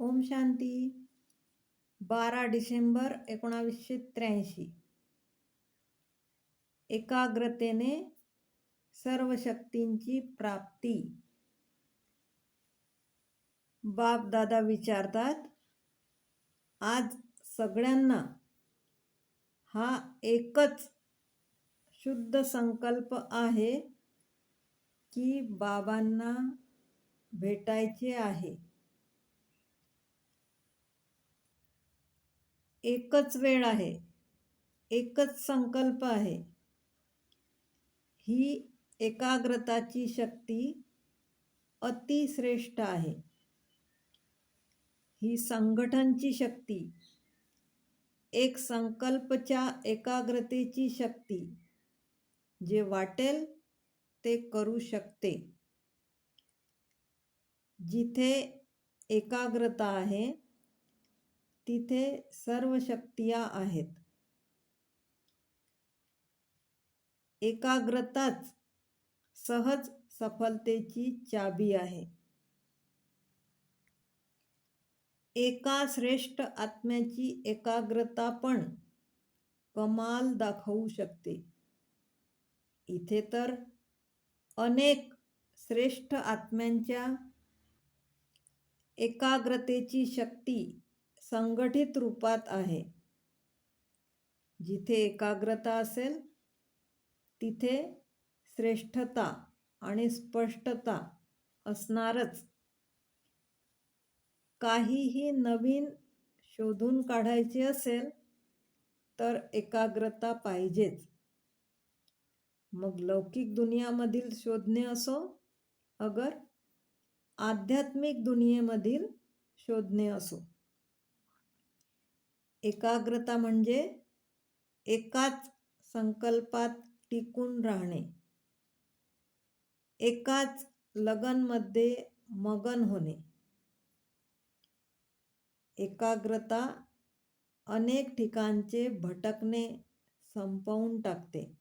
ओम शांती. बारा डिसेंबर एकोणावीसशे त्र्याऐंशी. एकाग्रतेने सर्व शक्तींची प्राप्ती. बाप दादा विचारतात आज सगळ्यांना हा एकच शुद्ध संकल्प आहे की बाबांना भेटायचे आहे? एकच वेळ आहे. एकच संकल्प आहे. ही एकाग्रताची शक्ती अतिश्रेष्ठ आहे. ही संघटनची शक्ती एक संकल्पच्या एकाग्रतेची शक्ती जे वाटेल ते करू शकते. जिथे एकाग्रता आहे तिथे सर्व शक्तिया आहेत. एकाग्रताच सहज सफलतेची चाबी आहे. एका श्रेष्ठ आत्म्याची एकाग्रता पण कमाल दाखवू शकते. इथे तर अनेक श्रेष्ठ आत्म्यांच्या एकाग्रतेची शक्ती संघटित रूपात आहे. जिथे एकाग्रता असेल तिथे श्रेष्ठता आणि स्पष्टता असणारच. काहीही नवीन शोधून काढायचे असेल तर एकाग्रता पाहिजेच. मग लौकिक दुनियामधील शोधणे असो अगर आध्यात्मिक दुनियेमधील शोधणे असो. एकाग्रता म्हणजे एकाच संकल्पात टिकून राहणे. एकाच लगनमध्ये मगन होणे. एकाग्रता अनेक ठिकाणचे भटकणे संपवून टाकते.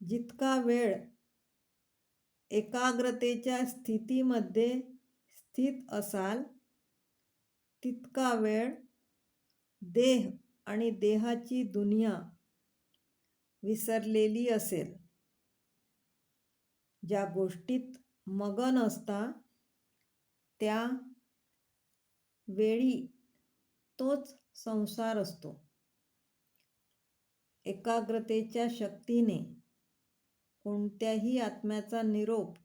जितका वेळ एकाग्रतेच्या स्थितीमध्ये स्थित असाल तितका वेळ देह आणि देहाची दुनिया विसरलेली असेल. ज्या गोष्टीत मगन असता त्या वेळी तोच संसार असतो. एकाग्रतेच्या शक्तीने कोणत्याही आत्म्याचा निरोप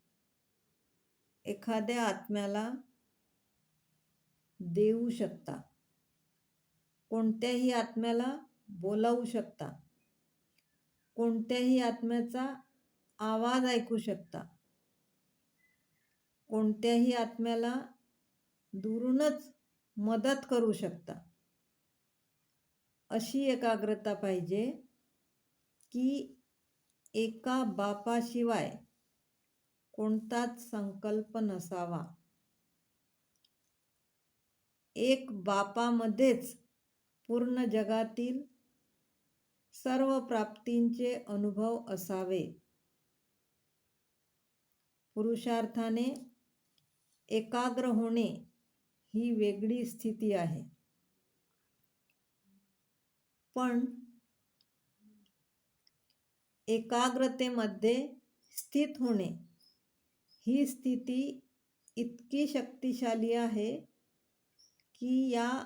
एखाद्या आत्म्याला देऊ शकता. कोणत्याही आत्म्याला बोलावू शकता. कोणत्याही आत्म्याचा आवाज ऐकू शकता. कोणत्याही आत्म्याला दुरूनच मदत करू शकता. अशी एकाग्रता पाहिजे की एका बापाशिवाय कोणताच संकल्प नसावा. एक बापामध्येच पूर्ण जगातील सर्व प्राप्तींचे अनुभव असावे. पुरुषार्थाने एकाग्र होणे ही वेगळी स्थिती आहे. पण एकाग्रतेमध्ये स्थित होणे ही स्थिती इतकी शक्तिशाली आहे की या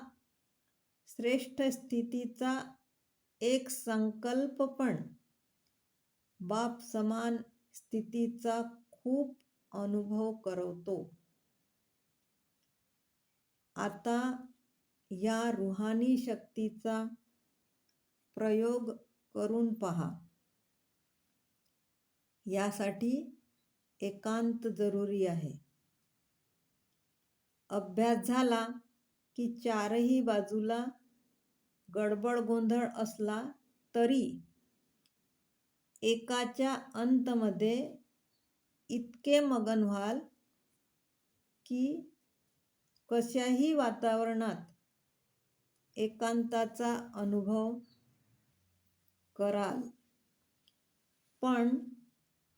श्रेष्ठ स्थितीचा एक संकल्प पण बाप समान स्थितीचा खूप अनुभव करवतो. आता या रुहानी शक्तीचा प्रयोग करून पहा. यासाठी एकांत जरुरी आहे. अभ्यास झाला की चारही बाजूला गडबड गोंधळ असला तरी एकाच्या अंतमध्ये इतके मगन व्हाल की कशाही वातावरणात एकांताचा अनुभव कराल. पण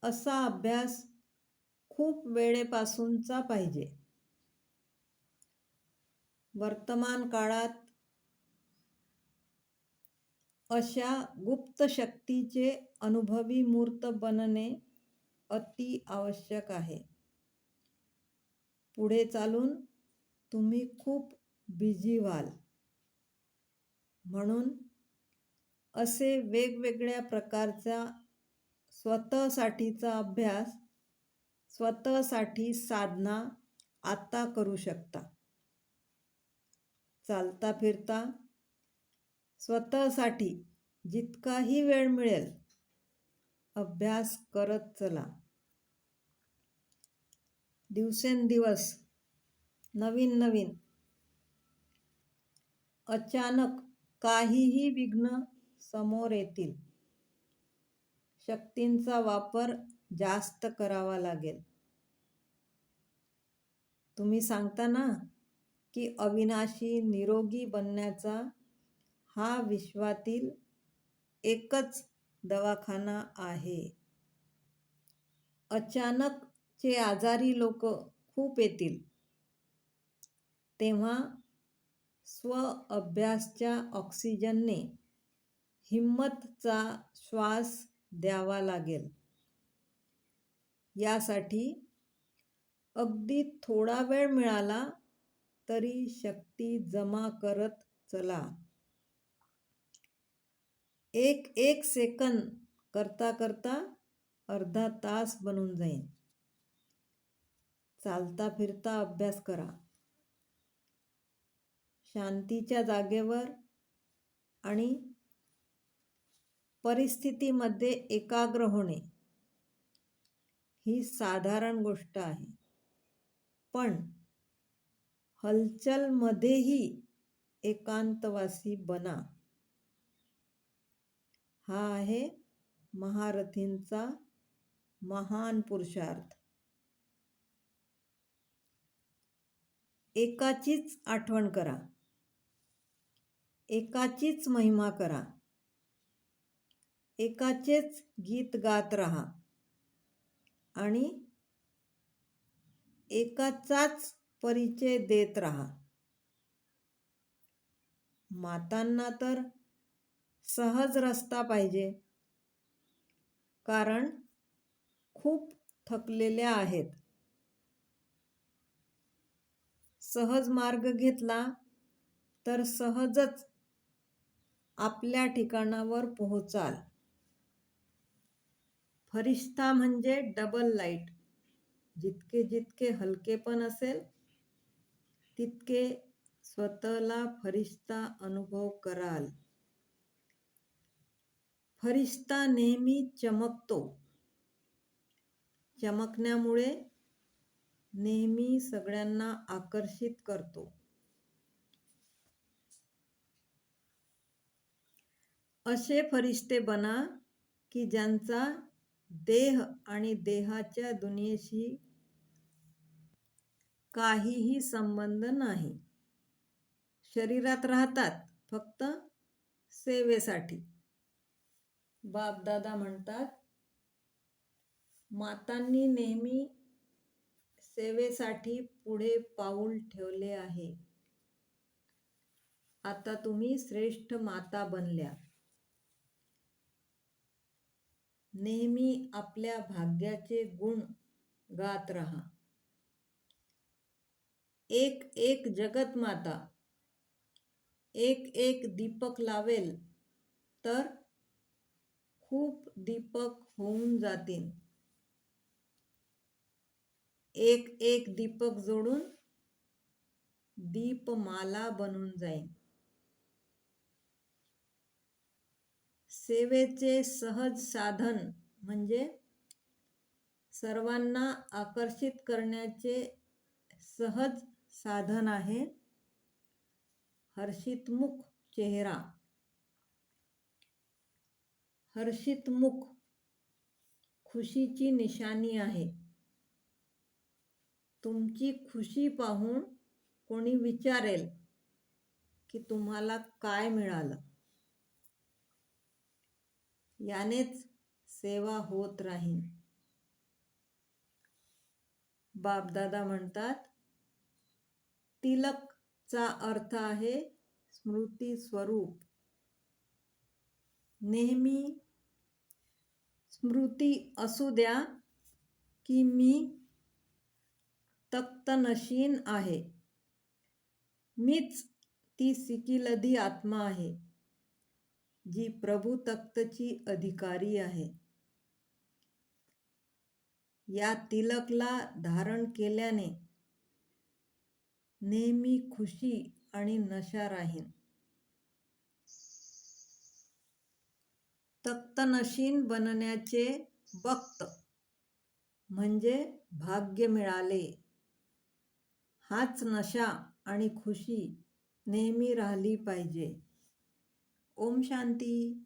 असा अभ्यास खूप वेळेपासूनचा पाहिजे. वर्तमान काळात अशा गुप्त शक्तीचे अनुभवी मूर्त बनणे अति आवश्यक आहे. पुढे चालून तुम्ही खूप बिझी व्हाल. म्हणून असे वेगवेगळ्या प्रकारचा स्वतःसाठीचा अभ्यास स्वतःसाठी साधना आत्ता करू शकता. चालता फिरता स्वतःसाठी जितकाही वेळ मिळेल अभ्यास करत चला. दिवसेंदिवस नवीन नवीन अचानक काहीही विघ्न समोर येतील. शक्तींचा वापर जास्त करावा लागेल. तुम्ही सांगता ना की अविनाशी निरोगी बनण्याचा हा विश्वातील एकच दवाखाना आहे. अचानकचे आजारी लोक खूप येतील. तेव्हा स्व अभ्यासच्या ऑक्सिजनने हिम्मतचा श्वास द्यावा लागेल. यासाठी अगदी थोडा वेळ मिळाला तरी शक्ती जमा करत चला. एक एक सेकंद करता करता अर्धा तास बनून जाईल चालता फिरता अभ्यास करा. शांतीच्या जागेवर आणि परिस्थितीमध्ये एकाग्र होणे ही साधारण गोष्ट आहे. पण हलचलमध्येही एकांतवासी बना. हा आहे महारथींचा महान पुरुषार्थ. एकाचीच आठवण करा. एकाचीच महिमा करा. एकाचेच गीत गात राहा. आणि एकाचाच परिचय देत राहा. मातांना तर सहज रस्ता पाहिजे. कारण खूप थकलेल्या आहेत. सहज मार्ग घेतला तर सहजच आपल्या ठिकाणावर पोहोचाल. फरिश्ता म्हणजे डबल लाइट जितके जितके हलकेपण असेल तितके स्वतःला फरिश्ता अनुभव कराल. फरिश्ता नेहमी चमकतो. चमकण्यामुळे नेहमी सगळ्यांना आकर्षित करतो. असे फरिश्ते बना की ज्यांचा देह आणि देहाच्या दुनियेशी काहीही संबंध नाही. शरीरात राहतात फक्त सेवेसाठी. बापदादा म्हणतात मातांनी नेहमी सेवेसाठी पुढे पाऊल ठेवले आहे. आता तुम्ही श्रेष्ठ माता बनल्या. नेहमी आपल्या भाग्याचे गुण गात राहा. एक एक जगत माता एक एक दीपक लावेल तर खूप दीपक होऊन जातील. एक एक दीपक जोडून दीपमाला बनून जाईल. सेवेचे सहज साधन म्हणजे सर्वांना आकर्षित करण्याचे सहज साधन आहे. हर्षितमुख चेहरा. हर्षितमुख खुशीची निशाणी आहे. तुमची खुशी पाहून कोणी विचारेल की तुम्हाला काय मिळालं? यानेच सेवा होत राहील बापदादा म्हणतात तिलकचा अर्थ आहे स्मृती स्वरूप. नेहमी स्मृती असू द्या की मी तक्तनशीन आहे. मीच ती सिकिलधी आत्मा आहे जी प्रभू तख्तची अधिकारी आहे. या तिलकला धारण केल्याने नेहमी खुशी आणि नशा राहीन. तख्तनशीन बनण्याचे बक्त म्हणजे भाग्य मिळाले. हाच नशा आणि खुशी नेहमी राहिली पाहिजे. ओम शांती.